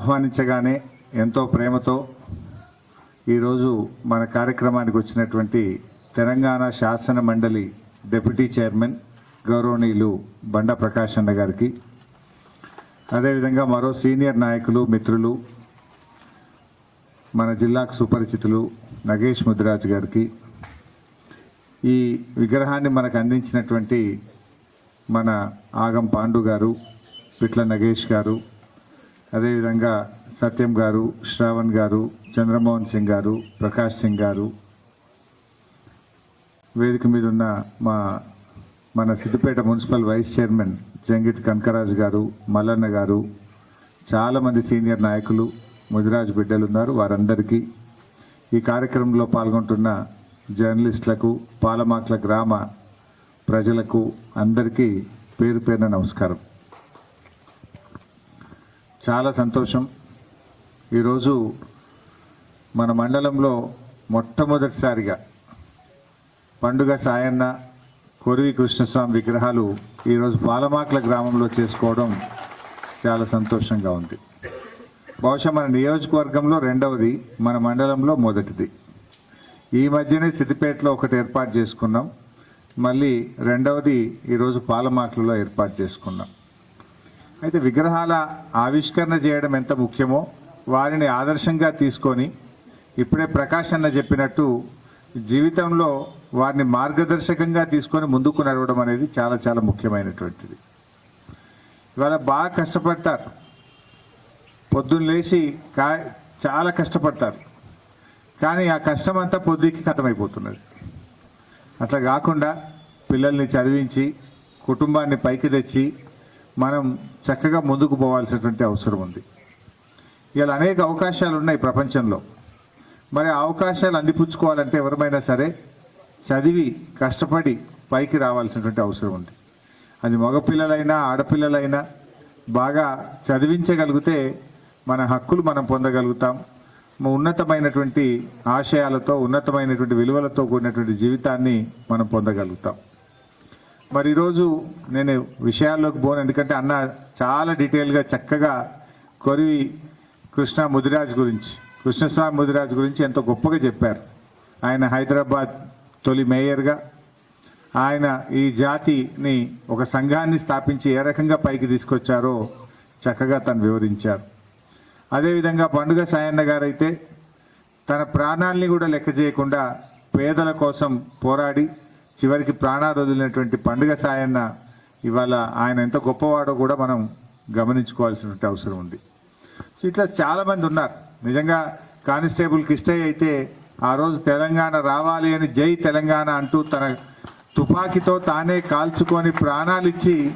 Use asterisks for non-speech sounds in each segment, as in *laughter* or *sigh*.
ఆహ్వానించగానే ఎంతో ప్రేమతో ఈరోజు మన కార్యక్రమానికి వచ్చినటువంటి తెలంగాణ శాసన మండలి డిప్యూటీ చైర్మన్ గౌరవనీయులు బండ ప్రకాష్ అన్న గారికి అదేవిధంగా మరో సీనియర్ నాయకులు మిత్రులు మన జిల్లాకు సుపరిచితులు నగేష్ ముదిరాజ్ గారికి ఈ విగ్రహాన్ని మనకు అందించినటువంటి మన ఆగం పాండు గారు పిట్ల నగేష్ గారు అదేవిధంగా సత్యం గారు శ్రావణ్ గారు చంద్రమోహన్ సింగ్ గారు ప్రకాష్ సింగ్ గారు. వేదిక మీద ఉన్న మా మన Siddipet municipal vice chairman Jangit Kanakaraju గారు మల్లన్న గారు చాలామంది సీనియర్ నాయకులు ముదిరాజు బిడ్డలు ఉన్నారు వారందరికీ. ఈ కార్యక్రమంలో పాల్గొంటున్న జర్నలిస్టులకు పాలమాట్ల గ్రామ ప్రజలకు అందరికీ పేరు పేరున నమస్కారం. చాలా సంతోషం. ఈరోజు మన మండలంలో మొట్టమొదటిసారిగా పండుగ సాయన్న కొరివి కృష్ణస్వామి విగ్రహాలు ఈరోజు పాలమాకల గ్రామంలో చేసుకోవడం చాలా సంతోషంగా ఉంది. బహుశా మన నియోజకవర్గంలో రెండవది మన మండలంలో మొదటిది. ఈ మధ్యనే సిద్దిపేటలో ఒకటి ఏర్పాటు చేసుకున్నాం. మళ్ళీ రెండవది ఈరోజు పాలమాకలలో ఏర్పాటు చేసుకున్నాం. అయితే విగ్రహాల ఆవిష్కరణ చేయడం ఎంత ముఖ్యమో వారిని ఆదర్శంగా తీసుకొని ఇప్పుడే ప్రకాష్ అన్న చెప్పినట్టు జీవితంలో వారిని మార్గదర్శకంగా తీసుకొని ముందుకు నడవడం అనేది చాలా చాలా ముఖ్యమైనటువంటిది. ఇవాళ బాగా కష్టపడతారు పొద్దున్న లేచి కా చాలా కష్టపడతారు కానీ ఆ కష్టం అంతా పొద్దుకి కథమైపోతున్నది. అట్లా కాకుండా పిల్లల్ని చదివించి కుటుంబాన్ని పైకి తెచ్చి మనం చక్కగా ముందుకు పోవాల్సినటువంటి అవసరం ఉంది. ఇలా అనేక అవకాశాలు ఉన్నాయి ప్రపంచంలో. మరి ఆ అవకాశాలు అందిపుచ్చుకోవాలంటే ఎవరమైనా సరే చదివి కష్టపడి పైకి రావాల్సినటువంటి అవసరం ఉంది. అది మగపిల్లలైనా ఆడపిల్లలైనా బాగా చదివించగలిగితే మన హక్కులు మనం పొందగలుగుతాం. ఉన్నతమైనటువంటి ఆశయాలతో ఉన్నతమైనటువంటి విలువలతో కూడినటువంటి జీవితాన్ని మనం పొందగలుగుతాం. మరి ఈరోజు నేను విషయాల్లోకి పోను ఎందుకంటే అన్న చాలా డీటెయిల్గా చక్కగా కొరివి కృష్ణ ముదిరాజ్ గురించి కృష్ణస్వామి ముదిరాజ్ గురించి ఎంతో గొప్పగా చెప్పారు. ఆయన హైదరాబాద్ తొలి మేయర్గా ఆయన ఈ జాతిని ఒక సంఘాన్ని స్థాపించి ఏ రకంగా పైకి తీసుకొచ్చారో చక్కగా తను వివరించారు. అదేవిధంగా పండుగ సాయన్న గారైతే తన ప్రాణాల్ని కూడా లెక్క చేయకుండా పేదల కోసం పోరాడి చివరికి ప్రాణాలు వదిలినటువంటి పండుగ సాయన్న ఇవాళ ఆయన ఎంత గొప్పవాడో కూడా మనం గమనించుకోవాల్సినటువంటి అవసరం ఉంది. సో ఇట్లా చాలామంది ఉన్నారు. నిజంగా కానిస్టేబుల్ కిష్టయ్య అయితే ఆ రోజు తెలంగాణ రావాలి అని జై తెలంగాణ అంటూ తన తుపాకీతో తానే కాల్చుకొని ప్రాణాలిచ్చి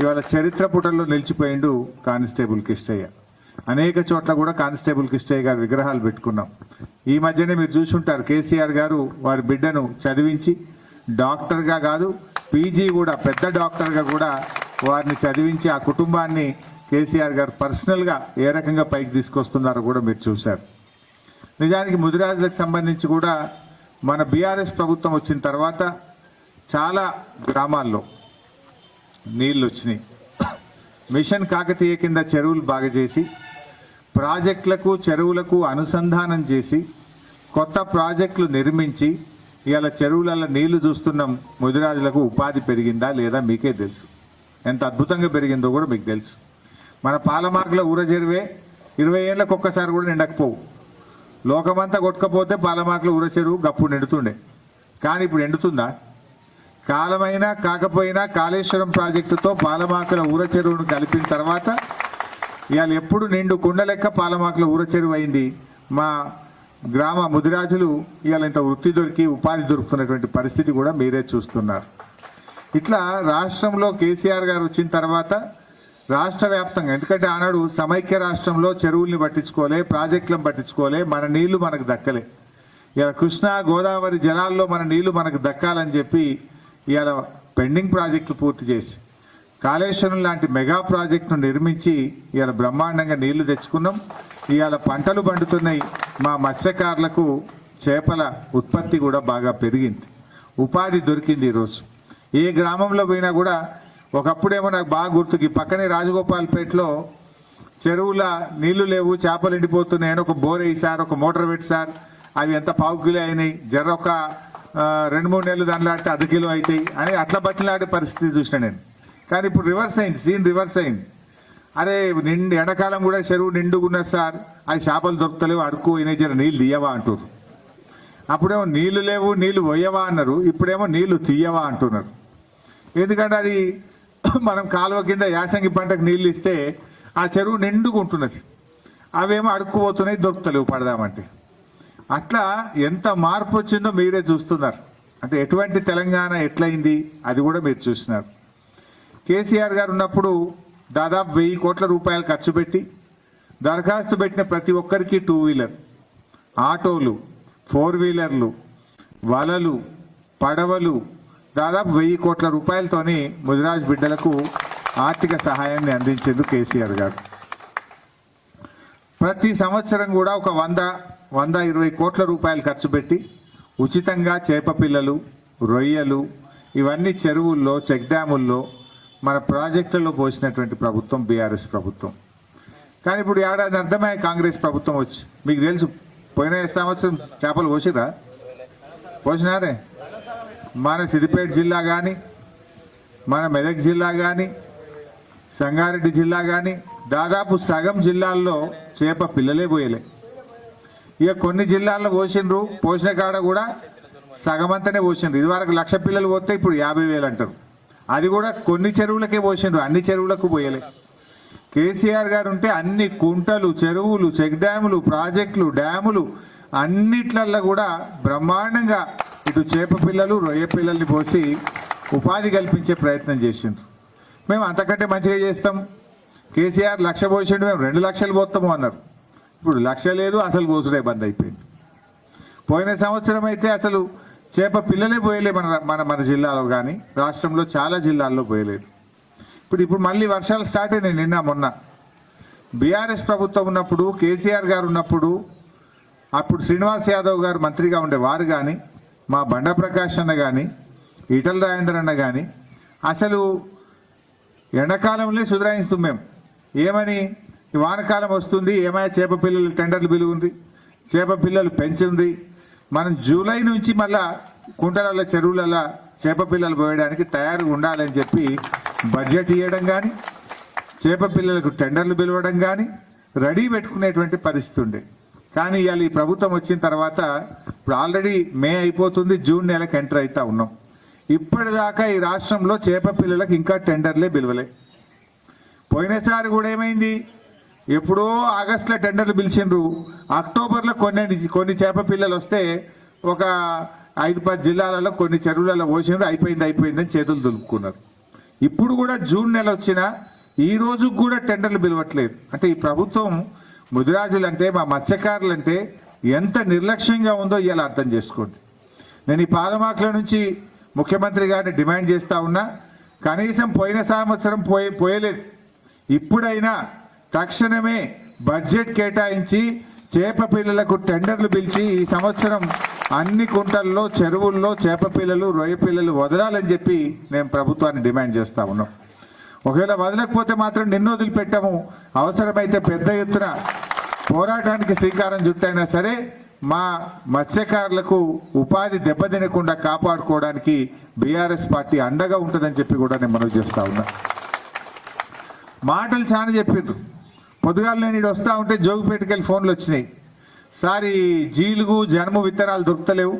ఇవాళ చరిత్ర పుటల్లో నిలిచిపోయిండు కానిస్టేబుల్ కిష్టయ్య. అనేక చోట్ల కూడా కానిస్టేబుల్ కిష్టయ్య గారి విగ్రహాలు పెట్టుకున్నాం. ఈ మధ్యనే మీరు చూసుంటారు కేసీఆర్ గారు వారి బిడ్డను చదివించి డాక్టర్గా కాదు పీజీ కూడా పెద్ద డాక్టర్గా కూడా వారిని చదివించి ఆ కుటుంబాన్ని కేసీఆర్ గారు పర్సనల్గా ఏ రకంగా పైకి తీసుకొస్తున్నారో కూడా మీరు చూశారు. నిజానికి ముదిరాజులకు సంబంధించి కూడా మన బీఆర్ఎస్ ప్రభుత్వం వచ్చిన తర్వాత చాలా గ్రామాల్లో నీళ్ళు వచ్చినాయి. మిషన్ కాకతీయ కింద చెరువులు బాగా చేసి ప్రాజెక్టులకు చెరువులకు అనుసంధానం చేసి కొత్త ప్రాజెక్టులు నిర్మించి ఇవాళ చెరువులలో నీళ్ళు చూస్తున్నాం ముదిరాజులకు ఉపాధి పెరిగిందా లేదా మీకే తెలుసు. ఎంత అద్భుతంగా పెరిగిందో కూడా మీకు తెలుసు. మన పాలమార్గల ఊర చెరువే ఇరవై ఏళ్ళకు ఒక్కసారి కూడా నిండకపోవు. లోకమంతా కొట్టుకపోతే పాలమాకుల ఊర చెరువు గప్పుడు నిండుతుండే. కానీ ఇప్పుడు ఎండుతుందా? కాలమైనా కాకపోయినా కాళేశ్వరం ప్రాజెక్టుతో పాలమాకుల ఊర చెరువును కలిపిన తర్వాత ఇవాళ ఎప్పుడు నిండు కుండలెక్క పాలమాకుల ఊర చెరువు అయింది? మా గ్రామ ముదిరాజులు ఇవాళ ఇంత వృత్తి దొరికి ఉపాధి దొరుకుతున్నటువంటి పరిస్థితి కూడా మీరే చూస్తున్నారు. ఇట్లా రాష్ట్రంలో కేసీఆర్ గారు వచ్చిన తర్వాత రాష్ట్ర వ్యాప్తంగా ఎందుకంటే ఆనాడు సమైక్య రాష్ట్రంలో చెరువుల్ని పట్టించుకోలే ప్రాజెక్టులను పట్టించుకోలే మన నీళ్ళు మనకు దక్కలే. ఇలా కృష్ణా గోదావరి జలాల్లో మన నీళ్ళు మనకు దక్కాలని చెప్పి ఇవాళ పెండింగ్ ప్రాజెక్టులు పూర్తి చేసి కాళేశ్వరం లాంటి మెగా ప్రాజెక్టును నిర్మించి ఇవాళ బ్రహ్మాండంగా నీళ్ళు తెచ్చుకున్నాం. ఇవాళ పంటలు పండుతున్నాయి. మా మత్స్యకారులకు చేపల ఉత్పత్తి కూడా బాగా పెరిగింది. ఉపాధి దొరికింది ఈరోజు. ఏ గ్రామంలో పోయినా కూడా ఒకప్పుడేమో నాకు బాగా గుర్తుకి పక్కనే రాజగోపాల్పేటలో చెరువుల నీళ్ళు లేవు చేపలు ఎండిపోతున్నాయి. అని ఒక బోర్ వేయి సార్ ఒక మోటార్ పెట్టి సార్. అవి ఎంత పావు కిలో అయినాయి. జర ఒక రెండు మూడు నెలలు దాని లాంటి అర్ధ కిలో అవుతాయి అని అట్లా బట్టలాడే పరిస్థితి చూసిన నేను. కానీ ఇప్పుడు రివర్స్ అయింది సీన్ రివర్స్ అయింది. అరే నిండు ఎండాకాలం కూడా చెరువు నిండుగున్నది సార్. అది చేపలు దొరుకుతలేవు అడుక్కు అయినాయి జర నీళ్ళు తీయవా అంటారు అప్పుడేమో నీళ్ళు లేవు నీళ్ళు పోయవా అన్నారు. ఇప్పుడేమో నీళ్ళు తీయవా అంటున్నారు. ఎందుకంటే అది *clears throat* మనం కాలువ కింద యాసంగి పంటకు నీళ్ళు ఇస్తే ఆ చెరువు నిండుకుంటున్నది అవేమో అడుక్కుపోతున్నాయి దొరుకుతలేవు పడదామంటే. అట్లా ఎంత మార్పు వచ్చిందో మీరే చూస్తున్నారు. అంటే ఎటువంటి తెలంగాణ ఎట్లయింది అది కూడా మీరు చూస్తున్నారు. కేసీఆర్ గారు ఉన్నప్పుడు దాదాపు వెయ్యి కోట్ల రూపాయలు ఖర్చు పెట్టి దరఖాస్తు పెట్టిన ప్రతి ఒక్కరికి టూ వీలర్ ఆటోలు ఫోర్ వీలర్లు వలలు పడవలు దాదాపు వెయ్యి కోట్ల రూపాయలతోని ముదిరాజ్ బిడ్డలకు ఆర్థిక సహాయాన్ని అందించేందుకు కేసీఆర్ గారు. ప్రతి సంవత్సరం కూడా ఒక వంద వంద ఇరవై కోట్ల రూపాయలు ఖర్చు పెట్టి ఉచితంగా చేప పిల్లలు రొయ్యలు ఇవన్నీ చెరువుల్లో చెక్ డ్యాముల్లో మన ప్రాజెక్టుల్లో పోసినటువంటి ప్రభుత్వం బీఆర్ఎస్ ప్రభుత్వం. కానీ ఇప్పుడు ఏడాది అర్థమై కాంగ్రెస్ ప్రభుత్వం వచ్చి మీకు తెలుసు పోయిన సంవత్సరం చేపలు పోసిరా పోసినారే మన సిద్దిపేట జిల్లా కానీ మన మెదక్ జిల్లా కానీ సంగారెడ్డి జిల్లా కానీ దాదాపు సగం జిల్లాల్లో చేప పిల్లలే పోయలే. ఇక కొన్ని జిల్లాల్లో పోసిండ్రు పోసిన కాడ కూడా సగం అంతనే పోసిండ్రు. ఇదివరకు లక్ష పిల్లలు పోతే ఇప్పుడు యాభై వేలు అంటారు. అది కూడా కొన్ని చెరువులకే పోసిండ్రు అన్ని చెరువులకు పోయలే. కేసీఆర్ గారు ఉంటే అన్ని కుంటలు చెరువులు చెక్ డ్యాములు ప్రాజెక్టులు డ్యాములు అన్నిట్లల్లో కూడా బ్రహ్మాండంగా ఇటు చేప పిల్లలు రొయ్య పిల్లల్ని పోసి ఉపాధి కల్పించే ప్రయత్నం చేసిండ్రు. మేము అంతకంటే మంచిగా చేస్తాం. కేసీఆర్ లక్ష పోసిండు మేము రెండు లక్షలు పోతాము అన్నారు. ఇప్పుడు లక్ష లేదు అసలు పోసుడే బంద్ అయిపోయింది. పోయిన సంవత్సరం అయితే అసలు చేప పిల్లలే పోయలే మన మన మన జిల్లాలో కానీ రాష్ట్రంలో చాలా జిల్లాల్లో పోయలేదు. ఇప్పుడు ఇప్పుడు మళ్ళీ వర్షాలు స్టార్ట్ అయినాయి నిన్న మొన్న. బీఆర్ఎస్ ప్రభుత్వం ఉన్నప్పుడు కేసీఆర్ గారు ఉన్నప్పుడు అప్పుడు శ్రీనివాస్ యాదవ్ గారు మంత్రిగా ఉండే వారు కానీ మా బండ ప్రకాష్ అన్న కానీ ఈటల రాజేంద్ర అన్న కానీ అసలు ఎండాకాలంలో సుధరాయిస్తాం మేము ఏమని? వానకాలం వస్తుంది ఏమైనా చేప పిల్లలు టెండర్లు పిలుగుంది చేప పిల్లలు పెంచింది మనం జూలై నుంచి మళ్ళా కుంటల చెరువులలో చేప పిల్లలు పోయడానికి తయారుగా ఉండాలని చెప్పి బడ్జెట్ ఇవ్వడం కానీ చేప పిల్లలకు టెండర్లు పిలవడం కానీ రెడీ పెట్టుకునేటువంటి పరిస్థితి ఉండే కానీ ఇవాళ ఈ ప్రభుత్వం వచ్చిన తర్వాత ఇప్పుడు ఆల్రెడీ మే అయిపోతుంది జూన్ నెలకు ఎంటర్ అవుతా ఉన్నాం. ఇప్పటిదాకా ఈ రాష్ట్రంలో చేప పిల్లలకు ఇంకా టెండర్లే పిలవలే. పోయినసారి కూడా ఏమైంది? ఎప్పుడో ఆగస్టులో టెండర్లు పిలిచిండ్రు. అక్టోబర్లో కొన్ని కొన్ని చేప పిల్లలు వస్తే ఒక ఐదు పది జిల్లాలలో కొన్ని చెరువులలో పోసినారు అయిపోయింది అయిపోయిందని చేతులు దులుపుకున్నారు. ఇప్పుడు కూడా జూన్ నెల వచ్చినా ఈ రోజు కూడా టెండర్లు పిలవట్లేదు. అంటే ఈ ప్రభుత్వం ముదిరాజులంటే మా మత్స్యకారులంటే ఎంత నిర్లక్ష్యంగా ఉందో ఇవాళ అర్థం చేసుకోండి. నేను ఈ పాలమాకుల నుంచి ముఖ్యమంత్రి గారిని డిమాండ్ చేస్తా ఉన్నా కనీసం పోయిన సంవత్సరం పోయి పోయలేదు. ఇప్పుడైనా తక్షణమే బడ్జెట్ కేటాయించి చేప పిల్లలకు టెండర్లు పిలిచి ఈ సంవత్సరం అన్ని కుంటల్లో చెరువుల్లో చేప పిల్లలు రొయ్య పిల్లలు వదలాలని చెప్పి నేను ప్రభుత్వాన్ని డిమాండ్ చేస్తా ఉన్నాం. ఒకవేళ వదలకపోతే మాత్రం నిన్ను వదిలిపెట్టాము. అవసరమైతే పెద్ద ఎత్తున పోరాటానికి శ్రీకారం చుట్టైనా సరే మా మత్స్యకారులకు ఉపాధి దెబ్బతినకుండా కాపాడుకోవడానికి బీఆర్ఎస్ పార్టీ అండగా ఉంటుందని చెప్పి కూడా నేను మనవి చేస్తా ఉన్నా. మాటలు చాలా చెప్పిండ్రు పొద్దుగాల నేను ఇక్కడ వస్తూ ఉంటే జోగిపేటకెళ్ళి ఫోన్లు వచ్చినాయి. సార్ ఈ జీలుగు జన్ము విత్తనాలు దొరుకుతలేవు.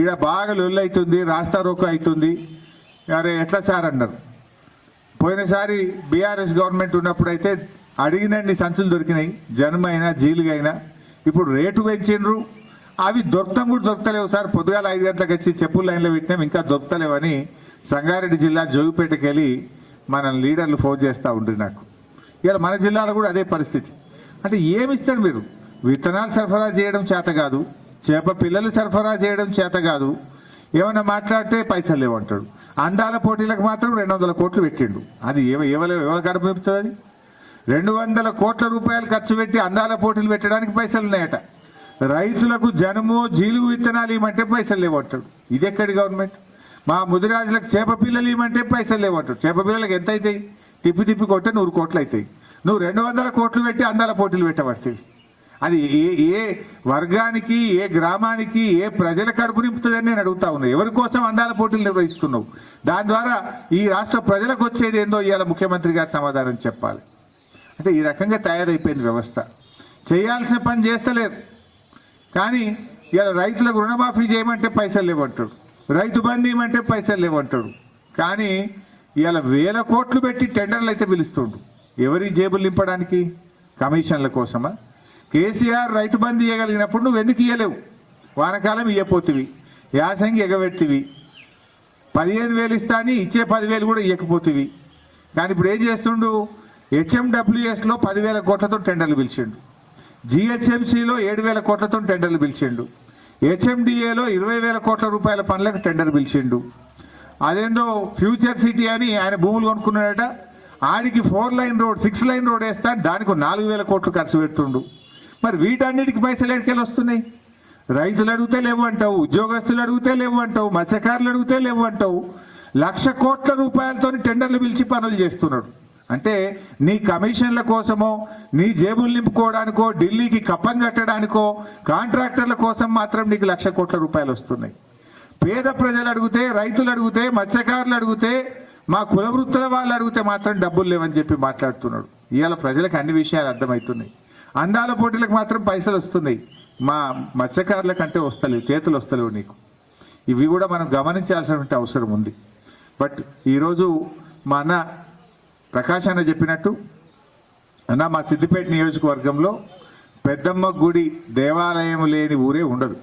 ఈడ బాగా లొల్లు అవుతుంది రాస్తా రోకో అవుతుంది అరే ఎట్లా సార్ అన్నారు. పోయినసారి బీఆర్ఎస్ గవర్నమెంట్ ఉన్నప్పుడు అయితే అడిగినండి సంచులు దొరికినాయి. జన్మైనా జీలుగైనా. ఇప్పుడు రేటు పెంచిండ్రు అవి దొరకడం కూడా దొరకలేవు సార్. పొద్దుగాల ఐదు గంటలకు వచ్చి చెప్పుల లైన్లో పెట్టినాం ఇంకా దొరకలేవని సంగారెడ్డి జిల్లా జోగిపేటకి వెళ్ళి మన లీడర్లు ఫోన్ చేస్తూ ఉండ్రి నాకు. ఇలా మన జిల్లాలో కూడా అదే పరిస్థితి. అంటే ఏమిస్తారు మీరు? విత్తనాలు సరఫరా చేయడం చేత కాదు చేప పిల్లలు సరఫరా చేయడం చేత కాదు. ఏమైనా మాట్లాడితే పైసలు లేవంటాడు. అందాల పోటీలకు మాత్రం రెండు వందల కోట్లు పెట్టిండు. అది ఏమ ఎవరు ఎవరు కడుపుతుంది అది? రెండు వందల కోట్ల రూపాయలు ఖర్చు పెట్టి అందాల పోటీలు పెట్టడానికి పైసలు ఉన్నాయట. రైతులకు జనము జీలుగు విత్తనాలు ఇవ్వమంటే పైసలు లేవంటాడు. ఇది ఎక్కడి గవర్నమెంట్? మా ముదిరాజులకు చేప పిల్లలు ఇవ్వమంటే పైసలు లేవంటాడు. చేప పిల్లలకు ఎంత అవుతాయి తిప్పి తిప్పి కొట్టే నూరు కోట్లు అవుతాయి. నువ్వు రెండు వందల కోట్లు పెట్టి అందాల పోటీలు పెట్టబడుతుంది అది ఏ ఏ వర్గానికి ఏ గ్రామానికి ఏ ప్రజల కడుపు నింపుతుందని నేను అడుగుతా ఉన్నా. ఎవరి కోసం అందాల పోటీలు నిర్వహిస్తున్నావు? దాని ద్వారా ఈ రాష్ట్ర ప్రజలకు వచ్చేది ఏందో ఇవాళ ముఖ్యమంత్రి గారు సమాధానం చెప్పాలి. అంటే ఈ రకంగా తయారైపోయింది వ్యవస్థ. చేయాల్సిన పని చేస్తలేరు. కానీ ఇవాళ రైతులకు రుణమాఫీ చేయమంటే పైసలు లేవంటాడు రైతు బంధు ఇవ్వమంటే పైసలు లేవంటాడు కానీ ఇవాళ వేల కోట్లు పెట్టి టెండర్లు అయితే పిలుస్తుండు. ఎవరి జేబులు నింపడానికి? కమిషన్ల కోసమా? కేసీఆర్ రైతు బంద్ ఇవ్వగలిగినప్పుడు నువ్వు ఎందుకు ఇవ్వలేవు వానకాలం ఇవ్వపోతివి యాసంగి ఎగబెట్టివి. పదిహేను వేలు ఇస్తాని ఇచ్చే పదివేలు కూడా ఇవ్వకపోతివి కానీ ఇప్పుడు ఏం చేస్తుండు? హెచ్ఎండబ్ల్యూఎస్లో పదివేల కోట్లతో టెండర్లు పిలిచిండు. జిహెచ్ఎంసీలో ఏడు వేల కోట్లతో టెండర్లు పిలిచిండు. హెచ్ఎండిఏలో ఇరవై వేల కోట్ల రూపాయల పనులకు టెండర్ పిలిచిండు. అదేందో ఫ్యూచర్ సిటీ అని ఆయన భూములు కొనుక్కున్నాడట. ఆడికి four line road six line road వేస్తా దానికి నాలుగు వేల కోట్లు ఖర్చు పెడుతుండు. మరి వీటన్నిటికి పైసలు ఎక్కడికెళ్ళి వస్తున్నాయి? రైతులు అడిగితే లేవు అంటావు ఉద్యోగస్తులు అడిగితే లేవు అంటావు మత్స్యకారులు అడిగితే లేవు అంటావు. లక్ష కోట్ల రూపాయలతో టెండర్లు పిలిచి పనులు చేస్తున్నాడు. అంటే నీ కమిషన్ల కోసమో నీ జేబులు నింపుకోవడానికో ఢిల్లీకి కప్పం కట్టడానికో కాంట్రాక్టర్ల కోసం మాత్రం నీకు లక్ష కోట్ల రూపాయలు వస్తున్నాయి. పేద ప్రజలు అడిగితే రైతులు అడిగితే మత్స్యకారులు అడిగితే మా కుల వృత్తుల వాళ్ళు అడిగితే మాత్రం డబ్బులు లేవని చెప్పి మాట్లాడుతున్నాడు. ఇవాళ ప్రజలకు అన్ని విషయాలు అర్థమవుతున్నాయి. అందాల పోటీలకు మాత్రం పైసలు వస్తున్నాయి. మా మత్స్యకారుల కంటే వస్తలేవు చేతులు వస్తలేవు నీకు. ఇవి కూడా మనం గమనించాల్సినటువంటి అవసరం ఉంది. బట్ ఈరోజు మా అన్న ప్రకాష్ అన్న చెప్పినట్టు అన్న మా సిద్దిపేట నియోజకవర్గంలో పెద్దమ్మ గుడి దేవాలయం లేని ఊరే ఉండదు.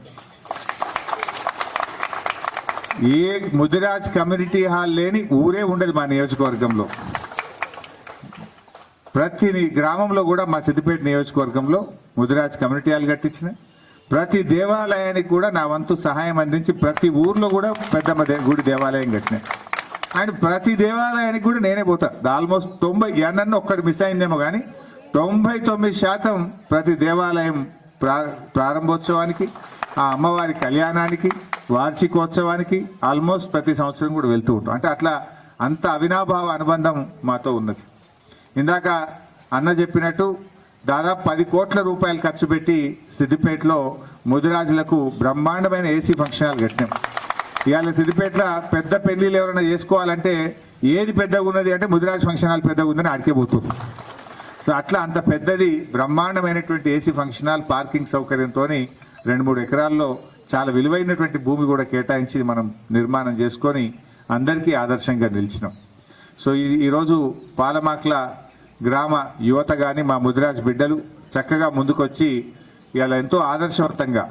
ఏ ముదిరాజ్ కమ్యూనిటీ హాల్ లేని ఊరే ఉండదు మా నియోజకవర్గంలో. ప్రతి గ్రామంలో కూడా మా సిద్దిపేట నియోజకవర్గంలో ముదిరాజ్ కమ్యూనిటీ హాల్ కట్టించిన. ప్రతి దేవాలయానికి కూడా నా వంతు సహాయం అందించి ప్రతి ఊర్లో కూడా పెద్దమ్మ గుడి దేవాలయం కట్టిన. అండ్ ప్రతి దేవాలయానికి కూడా నేనే పోతా. ఆల్మోస్ట్ తొంభై ఎన్నో ఒక్కటి మిస్ అయిందేమో కానీ తొంభై తొమ్మిది శాతం ప్రతి దేవాలయం ప్రా ప్రారంభోత్సవానికి ఆ అమ్మవారి కళ్యాణానికి వార్షికోత్సవానికి ఆల్మోస్ట్ ప్రతి సంవత్సరం కూడా వెళ్తూ ఉంటాం. అంటే అట్లా అంత అవినాభావ అనుబంధం మాతో ఉన్నది. ఇందాక అన్న చెప్పినట్టు దాదాపు పది కోట్ల రూపాయలు ఖర్చు పెట్టి సిద్దిపేటలో ముదిరాజులకు బ్రహ్మాండమైన ఏసీ ఫంక్షన్ హాల్ కట్టినాం. ఇవాళ సిద్దిపేటలో పెద్ద పెళ్ళిళ్ళు ఎవరైనా చేసుకోవాలంటే ఏది పెద్దగా ఉన్నది అంటే ముదిరాజ్ ఫంక్షన్ హాల్ పెద్దగా ఉందని అడిగే పోతుంది. సో అట్లా అంత పెద్దది బ్రహ్మాండమైనటువంటి ఏసీ ఫంక్షన్ హాల్ పార్కింగ్ సౌకర్యంతో రెండు మూడు ఎకరాల్లో చాలా విలువైనటువంటి భూమి కూడా కేటాయించి మనం నిర్మాణం చేసుకొని అందరికీ ఆదర్శంగా నిలిచినాం. సో ఈ ఈరోజు పాలమాక్ల గ్రామ యువత కానీ మా ముదిరాజ్ బిడ్డలు చక్కగా ముందుకొచ్చి ఇలా ఎంతో ఆదర్శవంతంగా